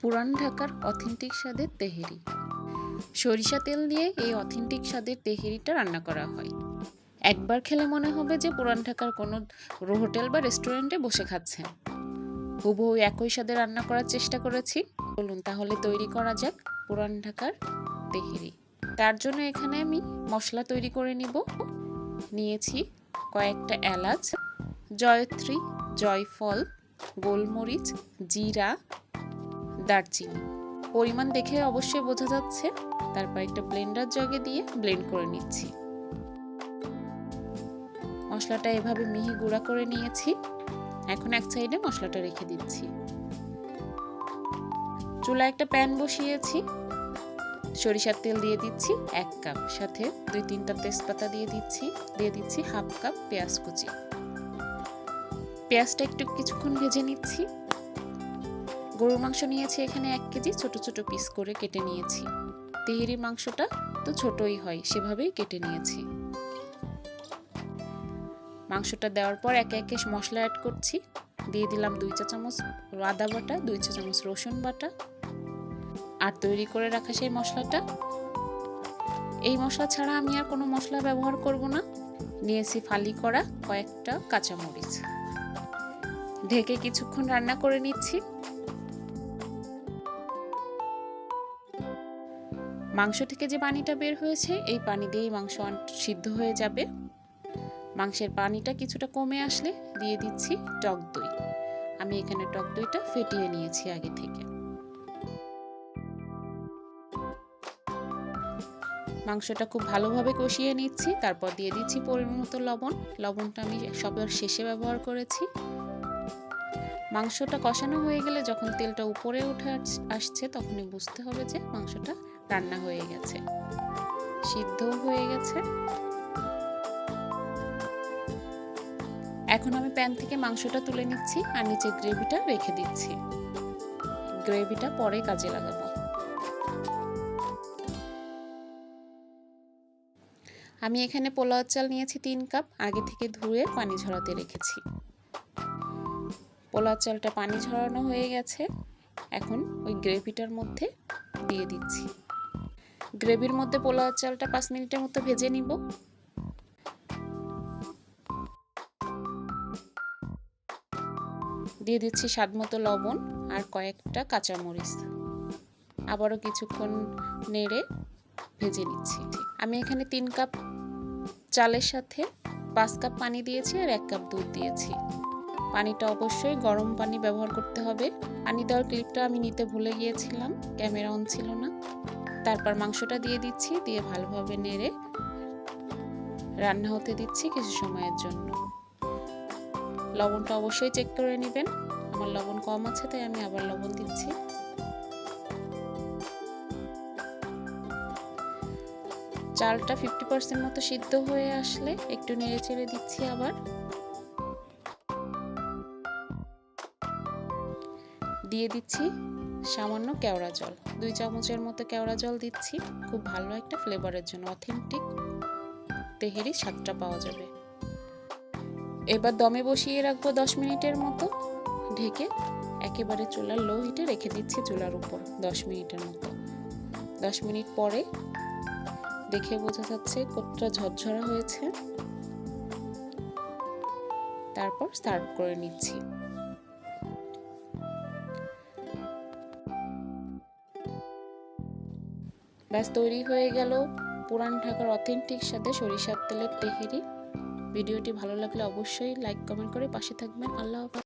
পুরান ঢাকার অথেন্টিক স্বাদের তেহেরি। সরিষা তেল দিয়ে এই অথেন্টিক স্বাদের তেহেরিটা রান্না করা হয়। একবার খেলে মনে হবে যে পুরান ঢাকার কোনো হোটেল বা রেস্টুরেন্টে বসে খাচ্ছেন। হুবহু একই স্বাদে রান্না করার চেষ্টা করেছি। বলুন তাহলে তৈরি করা যাক পুরান ঢাকার তেহেরি। তার জন্য এখানে আমি মশলা তৈরি করে নিব। নিয়েছি কয়েকটা এলাচ, জয়ত্রী, জয়ফল, গোলমরিচ, জিরা দারচিনি পরিমাণ দেখে অবশ্যই বোঝা যাচ্ছে। তারপর একটা ব্লেন্ডার জগে দিয়ে ব্লেন্ড করে নিচ্ছি। মশলাটা এভাবে মিহি গুঁড়া করে নিয়েছি। এখন এক সাইডে মশলাটা রেখে দিচ্ছি। চুলা একটা প্যান বসিয়েছি। সরিষার তেল দিয়ে দিচ্ছি এক কাপ। সাথে দুই তিনটা তেজপাতা দিয়ে দিচ্ছি। দিয়ে দিচ্ছি হাফ কাপ পেঁয়াজ কুচি। পেঁয়াজটা একটু কিছুক্ষণ ভেজে নিচ্ছি। গরুর মাংস নিয়েছি এখানে এক কেজি, ছোট ছোট পিস করে কেটে নিয়েছি। তেহেরি মাংসটা তো ছোটই হয়, সেভাবেই কেটে নিয়েছি। মাংসটা দেওয়ার পর একে একে মশলা অ্যাড করছি। দিয়ে দিলাম দুই চা চামচ আদা বাটা, দুই চা চামচ রসুন বাটা। আর তৈরি করে রাখা সেই মশলাটা। এই মশলা ছাড়া আমি আর কোনো মশলা ব্যবহার করব না। নিয়েছি ফালি করা কয়েকটা কাঁচামরিচ। ঢেকে কিছুক্ষণ রান্না করে নিচ্ছি। মাংস থেকে যে পানিটা বের হয়েছে, এই পানি দিয়েই মাংস সিদ্ধ হয়ে যাবে। মাংসের পানিটা কিছুটা কমে আসলে দিয়ে দিচ্ছি টক দই। আমি এখানে টক দইটা ফেটিয়ে নিয়েছি আগে থেকে। মাংসটা খুব ভালোভাবে কষিয়ে নিচ্ছি, তারপর দিয়ে দিচ্ছি পরিমাণ মতো লবণ। লবণটা আমি সবার শেষে ব্যবহার করেছি। মাংসটা কষানো হয়ে গেলে যখন তেলটা উপরে উঠে আসছে, তখনই বুঝতে হবে যে মাংসটা রান্না হয়ে গেছে। সিদ্ধ হয়ে গেছে। এখন আমি প্যান থেকে মাংসটা তুলে নিচ্ছি আর নিচে গ্রেভিটা রেখে দিচ্ছি। গ্রেভিটা পরে কাজে লাগাবো। আমি এখানে পোলাও চাল নিয়েছি তিন কাপ, আগে থেকে ধুয়ে পানি ঝরাতে রেখেছি। পোলাও চালটা পানি ঝরানো হয়ে গেছে। এখন ওই গ্রেভিটার মধ্যে দিয়ে দিচ্ছি। গ্রেভির মধ্যে পোলাও চালটা পাঁচ মিনিটের মতো ভেজে নিব। দিয়ে দিচ্ছি স্বাদ মতো লবণ আর কয়েকটা কাঁচামরিচ। আবারও কিছুক্ষণ নেড়ে ভেজে নিচ্ছি। আমি এখানে তিন কাপ চালের সাথে পাঁচ কাপ পানি দিয়েছি আর এক কাপ দুধ দিয়েছি। পানিটা অবশ্যই গরম পানি ব্যবহার করতে হবে। পানি দেওয়ার ক্লিপটা আমি নিতে ভুলে গিয়েছিলাম, ক্যামেরা অন ছিল না। তারপর মাংসটা দিয়ে দিচ্ছি, দিয়ে ভালোভাবে নেড়ে রান্না হতে দিচ্ছি কিছু সময়ের জন্য। লবণটা অবশ্যই চেক করে নেবেন। আমার লবণ কম আছে, তাই আমি আবার লবণ দিচ্ছি। চালটা ফিফটি পার্সেন্ট মতো সিদ্ধ হয়ে আসলে একটু নেড়ে চেড়ে দিচ্ছি আবার। দিয়ে দিচ্ছি সামান্য কেওড়া জল। দুই চামচের মতো কেওড়া জল দিচ্ছি। খুব ভালো একটা ফ্লেভারের জন্য, অথেন্টিক। তেহেরি স্বাদটা পাওয়া যাবে। এবার দমে বসিয়ে রাখব দশ মিনিটের মতো। ঢেকে একেবারে চুলার লো হিটে রেখে দিচ্ছি চুলার উপর দশ মিনিটের মতো। দশ মিনিট পরে দেখে বোঝা যাচ্ছে কতটা ঝরঝরা হয়েছে। তারপর সার্ভ করে নিচ্ছি। ব্যাস তৈরি হয়ে গেল পুরান ঢাকার অথেন্টিক সাথে সরিষার তেলের তেহেরি। ভিডিওটি ভালো লাগলে অবশ্যই লাইক কমেন্ট করে পাশে থাকবেন। আল্লাহ